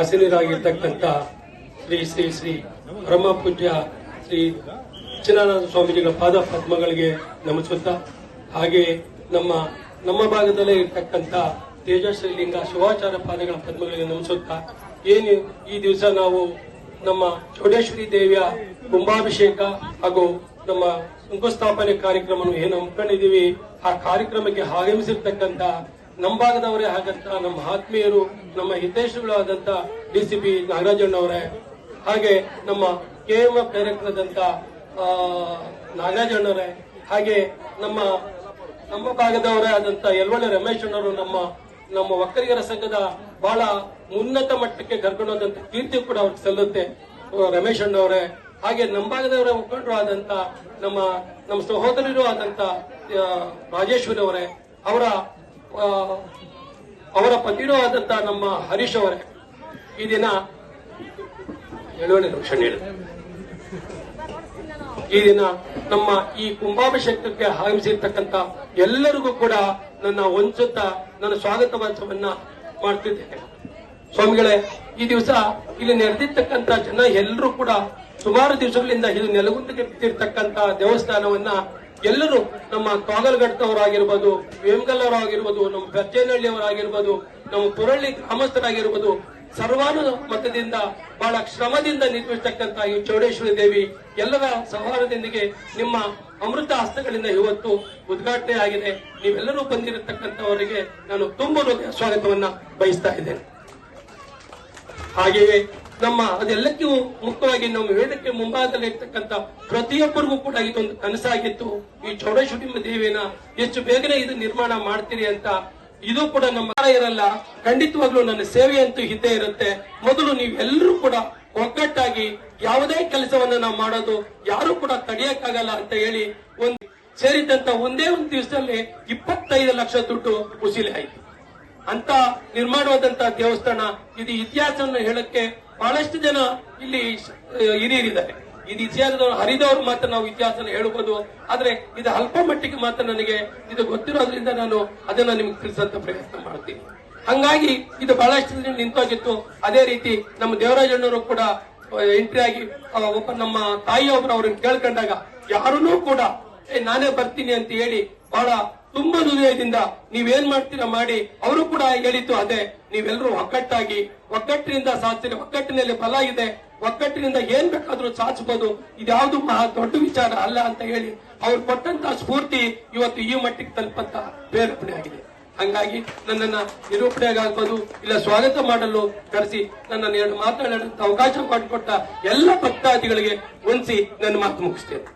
ಆಸೀನರಾಗಿರ್ತಕ್ಕಂಥ ಶ್ರೀ ಶ್ರೀ ಶ್ರೀ ಪರಮ ಪೂಜ್ಯ ಶ್ರೀ ಚಿನ್ನಾನಂದ ಸ್ವಾಮೀಜಿಗಳ ಪಾದ ಪದ್ಮಗಳಿಗೆ ನಮಿಸುತ್ತಾ ಹಾಗೆ ನಮ್ಮ ನಮ್ಮ ಭಾಗದಲ್ಲೇ ಇರ್ತಕ್ಕಂಥ ಲಿಂಗ ಶಿವಾಚಾರ ಪಾದಗಳ ಪದ್ಮಗಳಿಗೆ ನಮಿಸುತ್ತಾ ಏನು ಈ ದಿವಸ ನಾವು ನಮ್ಮ ಚೌಡೇಶ್ವರಿ ದೇವಿಯ ಕುಂಭಾಭಿಷೇಕ ಹಾಗೂ ನಮ್ಮ ಶಂಕುಸ್ಥಾಪನೆ ಕಾರ್ಯಕ್ರಮವನ್ನು ಏನು ಹಮ್ಮಿಕೊಂಡಿದ್ದೀವಿ, ಆ ಕಾರ್ಯಕ್ರಮಕ್ಕೆ ಆಗಮಿಸಿರ್ತಕ್ಕಂಥ ನಮ್ಮ ಭಾಗದವರೇ ಆಗಂತ ನಮ್ಮ ಆತ್ಮೀಯರು, ನಮ್ಮ ಹಿತೈಷಿಗಳಾದಂತ ಡಿ ಸಿ ಪಿ ನಾಗರಾಜಣ್ಣವರೇ ಹಾಗೆ ನಮ್ಮ ಕೆ ಎಂ ಎಫ್ ಡೈರೆಕ್ಟರ್ ನಾಗರಾಜಣ್ಣವರೇ ಹಾಗೆ ನಮ್ಮ ನಮ್ಮ ಭಾಗದವರೇ ಆದಂತ ಯಲ್ವಳ್ಳಿ ರಮೇಶ್ ಅಣ್ಣವರು ನಮ್ಮ ನಮ್ಮ ಒಕ್ಕಲಿಗರ ಸಂಘದ ಬಹಳ ಉನ್ನತ ಮಟ್ಟಕ್ಕೆ ಕರ್ಕೊಂಡು ಹೋದಂತ ಕೀರ್ತಿ ಕೂಡ ಅವ್ರಿಗೆ ಸಲ್ಲುತ್ತೆ, ರಮೇಶ್ ಅಣ್ಣವರೇ. ಹಾಗೆ ನಮ್ಮ ಭಾಗದವರ ಮುಖಂಡರು ಆದಂತ ನಮ್ಮ ನಮ್ಮ ಸಹೋದರರು ಆದಂತ ರಾಜೇಶ್ವರಿ ಅವರೇ, ಅವರ ಅವರ ಪತಿನೂ ಆದಂತಹ ನಮ್ಮ ಹರೀಶ್ ಅವರೇ, ಈ ದಿನ ಹೇಳೋಣ ಕ್ಷಣ ಈ ದಿನ ನಮ್ಮ ಈ ಕುಂಭಾಭಿಷೇಕಕ್ಕೆ ಆಗಮಿಸಿರ್ತಕ್ಕಂಥ ಎಲ್ಲರಿಗೂ ಕೂಡ ನನ್ನ ಹೊಂಚುತ್ತ ನನ್ನ ಸ್ವಾಗತ ವಾಚವನ್ನ ಮಾಡ್ತಿದ್ದೇನೆ. ಸ್ವಾಮಿಗಳೇ, ಈ ದಿವಸ ಇಲ್ಲಿ ನೆರೆದಿರ್ತಕ್ಕಂಥ ಜನ ಎಲ್ಲರೂ ಕೂಡ ಸುಮಾರು ದಿವಸಗಳಿಂದ ಇದು ನೆಲಗುಂದಿರ್ತಕ್ಕಂಥ ದೇವಸ್ಥಾನವನ್ನ ಎಲ್ಲರೂ ನಮ್ಮ ಕಾಗಲ್ಗಟ್ಟವರಾಗಿರ್ಬೋದು ವೇಮಗಲ್ಲವರಾಗಿರ್ಬೋದು, ನಮ್ಮ ಬೆರ್ಜೇನಹಳ್ಳಿಯವರಾಗಿರ್ಬೋದು ನಮ್ಮ ಪುರಳ್ಳಿ ಗ್ರಾಮಸ್ಥರಾಗಿರ್ಬೋದು ಸರ್ವಾನು ಮತದಿಂದ ಬಹಳ ಶ್ರಮದಿಂದ ನಿರ್ಮಿಸತಕ್ಕಂತ ಈ ಚೌಡೇಶ್ವರಿ ದೇವಿ ಎಲ್ಲರ ಸಹಾರದೊಂದಿಗೆ ನಿಮ್ಮ ಅಮೃತ ಹಸ್ತಗಳಿಂದ ಇವತ್ತು ಉದ್ಘಾಟನೆ ಆಗಿದೆ. ನೀವೆಲ್ಲರೂ ಬಂದಿರತಕ್ಕಂಥವರಿಗೆ ನಾನು ತುಂಬ ಸ್ವಾಗತವನ್ನ ಬಯಸ್ತಾ ಇದ್ದೇನೆ. ಹಾಗೆಯೇ ನಮ್ಮ ಅದೆಲ್ಲಕ್ಕೂ ಮುಖ್ಯವಾಗಿ ನಮ್ಮ ವೇದಕ್ಕೆ ಮುಂಭಾಗದಲ್ಲಿ ಇರ್ತಕ್ಕಂಥ ಪ್ರತಿಯೊಬ್ಬರಿಗೂ ಕೂಡ ಇದೊಂದು ಕನಸಾಗಿತ್ತು. ಈ ಚೌಡೇಶ್ವರಿ ದೇವಿನ ಎಷ್ಟು ಬೇಗನೆ ಇದು ನಿರ್ಮಾಣ ಮಾಡ್ತೀರಿ ಅಂತ ಇದು ಕೂಡ ನಮ್ಮ ಇರಲ್ಲ. ಖಂಡಿತವಾಗ್ಲೂ ನನ್ನ ಸೇವೆ ಅಂತೂ ಇದ್ದೇ ಇರುತ್ತೆ. ಮೊದಲು ನೀವೆಲ್ಲರೂ ಕೂಡ ಒಗ್ಗಟ್ಟಾಗಿ ಯಾವುದೇ ಕೆಲಸವನ್ನ ನಾವು ಮಾಡೋದು ಯಾರು ಕೂಡ ತಡೆಯಕ್ಕಾಗಲ್ಲ ಅಂತ ಹೇಳಿ ಒಂದು ಸೇರಿದಂತ ಒಂದೇ ಒಂದು ದಿವಸದಲ್ಲಿ ಇಪ್ಪತ್ತೈದು ಲಕ್ಷ ದುಡ್ಡು ಉಸಿಲಿ ಆಯ್ತು ಅಂತ ನಿರ್ಮಾಣವಾದಂತಹ ದೇವಸ್ಥಾನ, ಇದು ಇತಿಹಾಸವನ್ನು ಹೇಳಕ್ಕೆ ಬಹಳಷ್ಟು ಜನ ಇಲ್ಲಿ ಹಿರಿಯರಿದ್ದಾರೆ. ಇದು ಇತಿಹಾಸದವರು, ಹರಿದವರು ಮಾತ್ರ ನಾವು ಇತಿಹಾಸನ ಹೇಳಬಹುದು ಆದ್ರೆ ಇದು ಅಲ್ಪ ಮಟ್ಟಿಗೆ ಮಾತ್ರ ನನಗೆ ಇದು ಗೊತ್ತಿರೋದ್ರಿಂದ ನಾನು ಅದನ್ನ ನಿಮ್ಗೆ ತಿಳಿಸಂತ ಪ್ರಯತ್ನ ಮಾಡ್ತೀನಿ. ಹಂಗಾಗಿ ಇದು ಬಹಳಷ್ಟು ನಿಂತೋಗಿತ್ತು. ಅದೇ ರೀತಿ ನಮ್ಮ ದೇವರಾಜಣ್ಣವರು ಕೂಡ ಎಂಟ್ರಿ ಆಗಿ ಒಬ್ಬ ನಮ್ಮ ತಾಯಿಯೊಬ್ಬರು ಅವ್ರನ್ನ ಕೇಳ್ಕೊಂಡಾಗ, ಯಾರನ್ನೂ ಕೂಡ ನಾನೇ ಬರ್ತೀನಿ ಅಂತ ಹೇಳಿ ಬಹಳ ತುಂಬಾ ಹೃದಯದಿಂದ ನೀವೇನ್ ಮಾಡ್ತೀರಾ ಮಾಡಿ, ಅವರು ಕೂಡ ಹೇಳಿತು ಅದೇ ನೀವೆಲ್ಲರೂ ಒಕ್ಕಟ್ಟಾಗಿ ಒಕ್ಕಟ್ಟಿನಿಂದ ಸಾಧಿಸಿರಿ ಒಕ್ಕಟ್ಟಿನಲ್ಲಿ ಫಲ ಇದೆ ಒಕ್ಕಟ್ಟಿನಿಂದ ಏನ್ ಬೇಕಾದ್ರೂ ಸಾಧಿಸಬಹುದು ಇದ್ಯಾವುದು ಮಹಾ ದೊಡ್ಡ ವಿಚಾರ ಅಲ್ಲ ಅಂತ ಹೇಳಿ ಅವ್ರು ಕೊಟ್ಟಂತ ಸ್ಫೂರ್ತಿ ಇವತ್ತು ಈ ಮಟ್ಟಿಗೆ ತಲುಪಂತ ಪ್ರೇರೇಪಣೆ ಆಗಿದೆ. ಹಂಗಾಗಿ ನನ್ನನ್ನ ನಿರೂಪಣೆಗಾಗ್ಬೋದು ಇಲ್ಲ ಸ್ವಾಗತ ಮಾಡಲು ಕರೆಸಿ ನನ್ನನ್ನು ಎರಡು ಮಾತನಾಡಂತ ಅವಕಾಶ ಮಾಡಿಕೊಟ್ಟ ಎಲ್ಲ ಭಕ್ತಾದಿಗಳಿಗೆ ಹೊಂದಿಸಿ ನನ್ನ ಮಾತು ಮುಗಿಸ್ತೇನೆ.